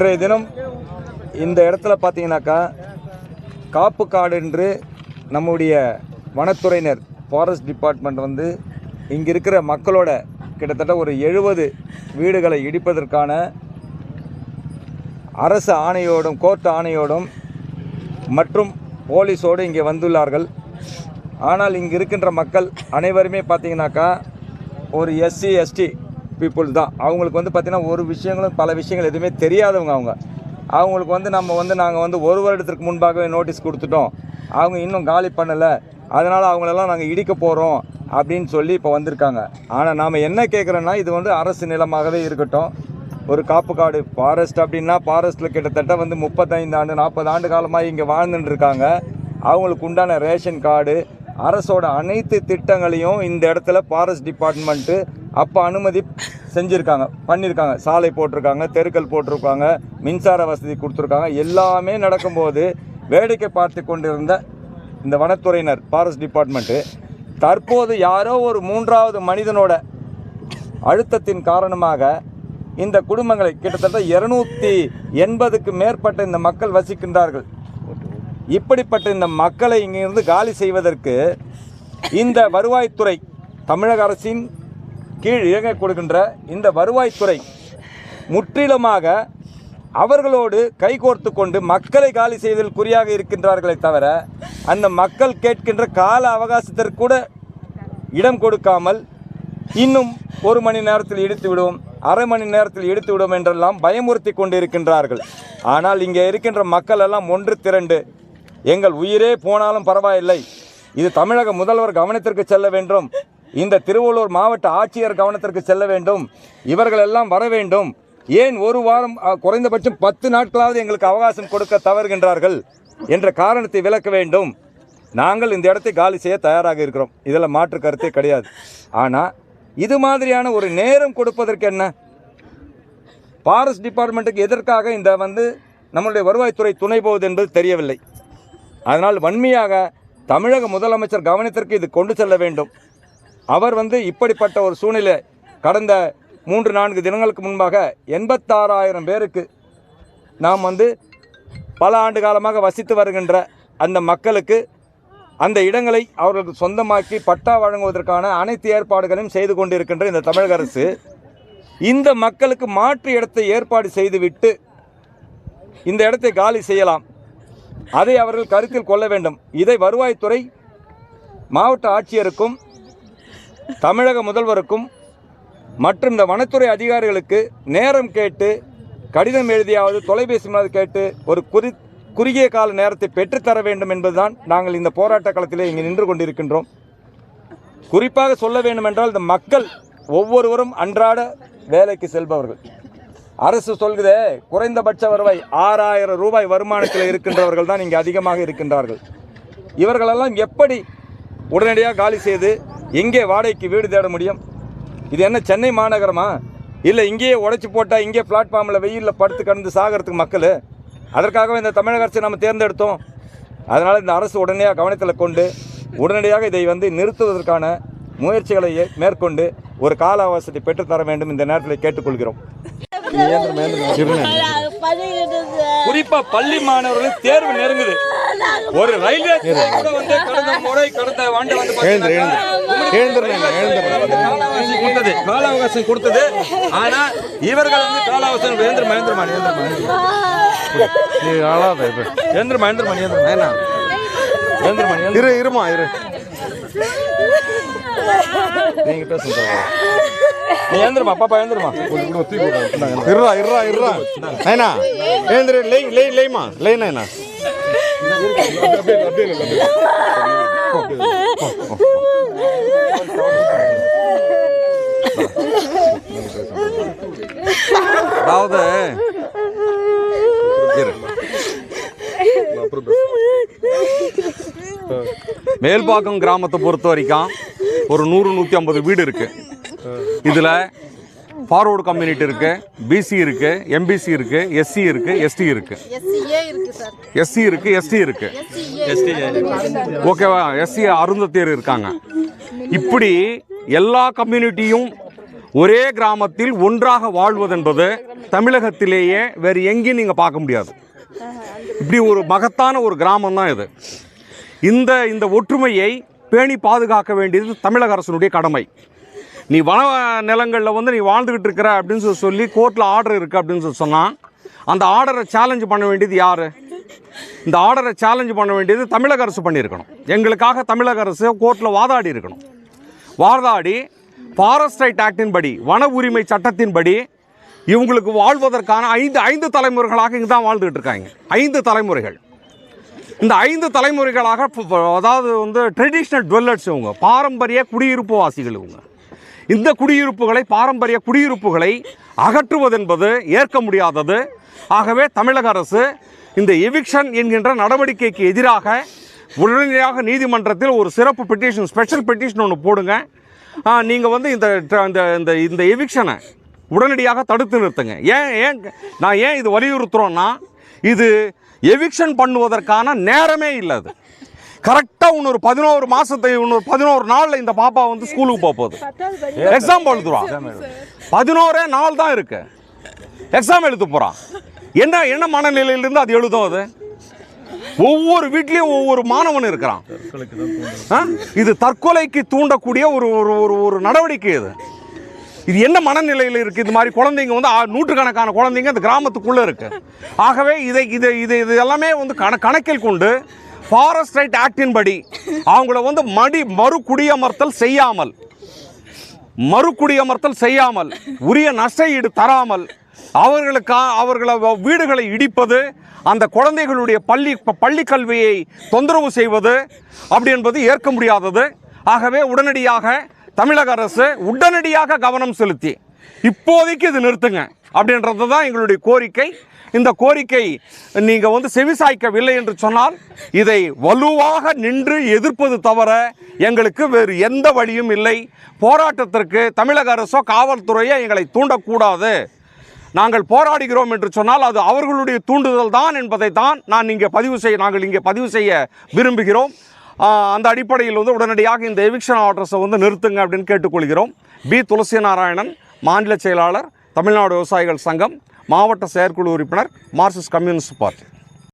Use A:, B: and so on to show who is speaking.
A: இன்றைய தினம் இந்த இடத்துல பார்த்தீங்கன்னாக்கா காப்பு காடு என்று நம்முடைய வனத்துறையினர் ஃபாரஸ்ட் டிபார்ட்மெண்ட் வந்து இங்கே இருக்கிற மக்களோட கிட்டத்தட்ட ஒரு எழுபது வீடுகளை இடிப்பதற்கான அரசு ஆணையோடும் கோர்ட் ஆணையோடும் மற்றும் போலீஸோடு இங்கே வந்துள்ளார்கள். ஆனால் இங்கே இருக்கின்ற மக்கள் அனைவருமே பார்த்தீங்கன்னாக்கா ஒரு எஸ்சி எஸ்டி பீப்புள் தான். அவங்களுக்கு வந்து பார்த்திங்கன்னா ஒரு விஷயங்களும் பல விஷயங்கள் எதுவுமே தெரியாதவங்க அவங்க. அவங்களுக்கு வந்து நம்ம வந்து நாங்கள் வந்து ஒரு வருடத்திற்கு முன்பாகவே நோட்டீஸ் கொடுத்துட்டோம். அவங்க இன்னும் காலி பண்ணலை. அதனால் அவங்களெல்லாம் நாங்கள் இடிக்க போகிறோம் அப்படின்னு சொல்லி இப்போ வந்திருக்காங்க. ஆனால் நாம் என்ன கேட்குறோன்னா இது வந்து அரசு நிலமாகவே இருக்கட்டும். ஒரு காப்பு காடு ஃபாரஸ்ட் அப்படின்னா ஃபாரஸ்ட்டில் கிட்டத்தட்ட வந்து முப்பத்தைந்து ஆண்டு நாற்பது ஆண்டு காலமாக இங்கே வாழ்ந்துட்டு இருக்காங்க. அவங்களுக்கு உண்டான ரேஷன் கார்டு அரசோட அனைத்து திட்டங்களையும் இந்த இடத்துல ஃபாரஸ்ட் டிபார்ட்மெண்ட்டு அப்போ அனுமதி செஞ்சுருக்காங்க பண்ணியிருக்காங்க சாலை போட்டிருக்காங்க தெருக்கள் போட்டிருக்காங்க மின்சார வசதி கொடுத்துருக்காங்க. எல்லாமே நடக்கும்போது வேடிக்கை பார்த்து கொண்டிருந்த இந்த வனத்துறையினர் ஃபாரஸ்ட் டிபார்ட்மெண்ட்டு தற்போது யாரோ ஒரு மூன்றாவது மனிதனோட அழுத்தத்தின் காரணமாக இந்த குடும்பங்களை கிட்டத்தட்ட இருநூத்தி எண்பதுக்கு மேற்பட்ட இந்த மக்கள் வசிக்கின்றார்கள். இப்படிப்பட்ட இந்த மக்களை இங்கிருந்து காலி செய்வதற்கு இந்த வருவாய்த்துறை தமிழக அரசின் கீழ் இயங்க கொடுக்கின்ற இந்த வருவாய்த்துறை முற்றிலுமாக அவர்களோடு கைகோர்த்து கொண்டு மக்களை காலி செய்வதில் குறியாக இருக்கின்றார்களே தவிர அந்த மக்கள் கேட்கின்ற கால அவகாசத்திற்கு கூட இடம் கொடுக்காமல் இன்னும் ஒரு மணி நேரத்தில் இடித்து விடுவோம் அரை மணி நேரத்தில் இடித்து விடுவோம் என்றெல்லாம் பயமுறுத்தி கொண்டு இருக்கின்றார்கள் ஆனால் இங்கே இருக்கின்ற மக்கள் எல்லாம் ஒன்று திரண்டு எங்கள் உயிரே போனாலும் பரவாயில்லை. இது தமிழக முதல்வர் கவனத்திற்கு செல்ல வேண்டும். இந்த திருவள்ளூர் மாவட்ட ஆட்சியர் கவனத்திற்கு செல்ல வேண்டும். இவர்கள் எல்லாம் வர வேண்டும். ஏன் ஒரு வாரம் குறைந்தபட்சம் பத்து நாட்களாவது எங்களுக்கு அவகாசம் கொடுக்க தவறுகின்றார்கள் என்ற காரணத்தை விளக்க வேண்டும். நாங்கள் இந்த இடத்தை காலி செய்ய தயாராக இருக்கிறோம். இதில் மாற்று கருத்தே கிடையாது. ஆனால் இது மாதிரியான ஒரு நேரம் கொடுப்பதற்கு என்ன? ஃபாரஸ்ட் டிபார்ட்மெண்ட்டுக்கு எதற்காக இந்த வந்து நம்மளுடைய வருவாய்த்துறை துணை போவது என்பது தெரியவில்லை. அதனால் வன்மையாக தமிழக முதலமைச்சர் கவனத்திற்கு இது கொண்டு செல்ல வேண்டும். அவர் வந்து இப்படிப்பட்ட ஒரு சூழ்நிலை கடந்த மூன்று நான்கு தினங்களுக்கு முன்பாக எண்பத்தாறாயிரம் பேருக்கு நாம் வந்து பல ஆண்டு காலமாக வசித்து வருகின்ற அந்த மக்களுக்கு அந்த இடங்களை அவர்களுக்கு சொந்தமாக்கி பட்டா வழங்குவதற்கான அனைத்து ஏற்பாடுகளையும் செய்து கொண்டிருக்கின்ற இந்த தமிழக அரசு இந்த மக்களுக்கு மாற்று இடத்தை ஏற்பாடு செய்துவிட்டு இந்த இடத்தை காலி செய்யலாம். அதை அவர்கள் கருத்தில் கொள்ள வேண்டும். இதை வருவாய்த்துறை மாவட்ட ஆட்சியருக்கும் தமிழக முதல்வருக்கும் மற்றும் இந்த வனத்துறை அதிகாரிகளுக்கு நேரம் கேட்டு கடிதம் எழுதியாவது தொலைபேசி மூலம் கேட்டு ஒரு குறி குறுகிய கால நேரத்தை பெற்றுத்தர வேண்டும் என்பதுதான் நாங்கள் இந்த போராட்ட களத்திலே இங்கே நின்று கொண்டிருக்கின்றோம். குறிப்பாக சொல்ல வேண்டுமென்றால் இந்த மக்கள் ஒவ்வொருவரும் அன்றாட வேலைக்கு செல்பவர்கள். அரசு சொல்கிறதே குறைந்தபட்ச வருவாய் ஆறாயிரம் ரூபாய் வருமானத்தில் இருக்கின்றவர்கள் தான் இங்கே அதிகமாக இருக்கின்றார்கள். இவர்களெல்லாம் எப்படி உடனடியாக காலி செய்து எங்கே வாடகைக்கு வீடு தேட முடியும்? இது என்ன சென்னை மாநகரமா? இல்லை இங்கேயே உடைச்சி போட்டால் இங்கே பிளாட்ஃபார்மில் வெயிலில் படுத்து கடந்து சாகிறதுக்கு மக்கள்? அதற்காகவே இந்த தமிழக அரசை நம்ம தேர்ந்தெடுத்தோம். அதனால் இந்த அரசு உடனடியாக கவனத்தில் கொண்டு உடனடியாக இதை வந்து நிறுத்துவதற்கான முயற்சிகளை மேற்கொண்டு ஒரு கால அவசியத்தை பெற்றுத்தர வேண்டும் இந்த நேரத்தில் கேட்டுக்கொள்கிறோம். குறிப்பாக பள்ளி மாணவர்கள் தேர்வு நெருங்குது. ஒரு ரயில்வே கூட வந்து கடந்த முறை கடந்த ஆண்டு வந்து பாத்தீங்கன்னாக்கா,
B: எழுந்துருங்க எழுந்துருங்க
A: கால அவகாசம் கொடுத்தது. கால அவகாசம் கொடுத்தது. ஆனா இவர்கள் வந்து கால அவகாசம் ஏந்திர மகேந்திரமா ஏந்திரமா ஏந்திரமா. ஏந்திரமா ஏந்திரமா
B: இரு இருமா இரு.
A: நீங்க பேசுங்க. நீ ஏந்திரமா பாப்பா ஏந்திரமா.
B: இருறா இருறா இருறா நைனா எழுந்துரு லை லை லைமா லை நைனா
A: அதாவது இரு.
C: மேல்பாக்கம் கிராமத்தை பொறுத்த வரைக்கும் ஒரு நூறு நூற்றி ஐம்பது வீடு இருக்கு இதில் ஃபார்வர்டு கம்யூனிட்டி இருக்கு பிசி இருக்கு எம்பிசி இருக்கு எஸ்சி இருக்கு எஸ்டி இருக்கு.
D: எஸ்சிஏ இருக்கு சார்.
C: எஸ்சி இருக்கு எஸ்டி இருக்கு.
D: எஸ்சிஏ
C: ஓகேவா? எஸ்சி அருந்தத்தியர் இருக்காங்க. இப்படி எல்லா கம்யூனிட்டியும் ஒரே கிராமத்தில் ஒன்றாக வாழ்வதென்பது தமிழகத்திலேயே வேறு எங்கேயும் நீங்கள் பார்க்க முடியாது. இப்படி ஒரு மகத்தான ஒரு கிராமம் தான் இது. இந்த இந்த ஒற்றுமையை பேணி பாதுகாக்க வேண்டியது தமிழக அரசினுடைய கடமை. நீ வன நிலங்களில் வந்து நீ வாழ்ந்துக்கிட்டு இருக்கிற அப்படின்னு சொல்லி சொல்லி கோர்ட்டில் ஆர்டர் இருக்குது அப்படின்னு சொல்லி சொன்னால் அந்த ஆர்டரை சேலஞ்சு பண்ண வேண்டியது யார்? இந்த ஆர்டரை சேலஞ்சு பண்ண வேண்டியது தமிழக அரசு பண்ணியிருக்கணும். எங்களுக்காக தமிழக அரசு கோர்ட்டில் வாதாடி இருக்கணும். வாதாடி ஃபாரஸ்ட் ரைட் ஆக்டின் படி வன உரிமை சட்டத்தின்படி இவங்களுக்கு வாழ்வதற்கான ஐந்து ஐந்து தலைமுறைகளாக இங்கே தான் வாழ்ந்துகிட்டு இருக்காங்க. ஐந்து தலைமுறைகள். இந்த ஐந்து தலைமுறைகளாக அதாவது வந்து ட்ரெடிஷ்னல் டுவெல்லர்ஸ் இவங்க பாரம்பரிய குடியிருப்பு வாசிகள் இவங்க. இந்த குடியிருப்புகளை பாரம்பரிய குடியிருப்புகளை அகற்றுவதென்பது ஏற்க முடியாதது. ஆகவே தமிழக அரசு இந்த எவிக்ஷன் என்கின்ற நடவடிக்கைக்கு எதிராக உடனடியாக நீதிமன்றத்தில் ஒரு சிறப்பு பெட்டிஷன் ஸ்பெஷல் பெட்டிஷன் ஒன்று போடுங்க. நீங்கள் வந்து இந்த இந்த இந்த இந்த எவிக்ஷனை உடனடியாக தடுத்து நிறுத்துங்க. ஏன் ஏன் நான் ஏன் இது வலியுறுத்துகிறோன்னா இது எவிக்ஷன் பண்ணுவதற்கான நேரமே இல்லை அது. கரெக்டாக இன்னொரு பதினோரு மாதத்தை இன்னொரு பதினோரு நாளில் இந்த பாப்பா வந்து ஸ்கூலுக்கு போக போகுது. எக்ஸாம் எழுதுவான் பதினோரே நாள் தான் இருக்கு. எக்ஸாம் எழுத போகிறான் என்ன என்ன மனநிலையிலிருந்து அது எழுதும் அது? ஒவ்வொரு வீட்லேயும் ஒவ்வொரு மாணவன் இருக்கிறான். இது தற்கொலைக்கு தூண்டக்கூடிய ஒரு ஒரு ஒரு ஒரு நடவடிக்கை இது. இது என்ன மனநிலையில் இருக்குது இது மாதிரி குழந்தைங்க வந்து நூற்றுக்கணக்கான குழந்தைங்க இந்த கிராமத்துக்குள்ளே இருக்குது ஆகவே இதை இதை இது இது எல்லாமே வந்து கண கணக்கில் கொண்டு ஃபாரஸ்ட் ரைட் ஆக்டின் படி அவங்கள வந்து மடி மறுகுடியமர்த்தல் செய்யாமல் மறுகுடியமர்த்தல் செய்யாமல் உரிய நஷ்ட ஈடு தராமல் அவர்களுக்கா அவர்களை வ- வீடுகளை இடிப்பது அந்த குழந்தைகளுடைய பள்ளி பள்ளி கல்வியை தொந்தரவு செய்வது அப்படி என்பது ஏற்க முடியாதது. ஆகவே உடனடியாக தமிழக அரசு உடனடியாக கவனம் செலுத்தி இப்போதைக்கு இது நிறுத்துங்க அப்படின்றது தான் எங்களுடைய கோரிக்கை. இந்த கோரிக்கை நீங்கள் வந்து செவிசாய்க்கவில்லை என்று சொன்னால் இதை வலுவாக நின்று எதிர்ப்பது தவிர எங்களுக்கு வேறு எந்த வழியும் இல்லை. போராட்டத்திற்கு தமிழக அரசோ காவல்துறையோ எங்களை தூண்டக்கூடாது. நாங்கள் போராடுகிறோம் என்று சொன்னால் அது அவர்களுடைய தூண்டுதல் தான் என்பதை தான் நான் இங்கே பதிவு செய்ய நாங்கள் இங்கே பதிவு செய்ய விரும்புகிறோம். அந்த அடிப்படையில் வந்து உடனடியாக இந்த எவிக்ஷன் ஆர்டர்ஸை வந்து நிறுத்துங்க அப்படின்னு கேட்டுக்கொள்கிறோம். பி. துளசி நாராயணன் மாநில செயலாளர் தமிழ்நாடு விவசாயிகள் சங்கம் மாவட்ட செயற்குழு உறுப்பினர் மார்க்சிஸ்ட் கம்யூனிஸ்ட் பார்ட்டி.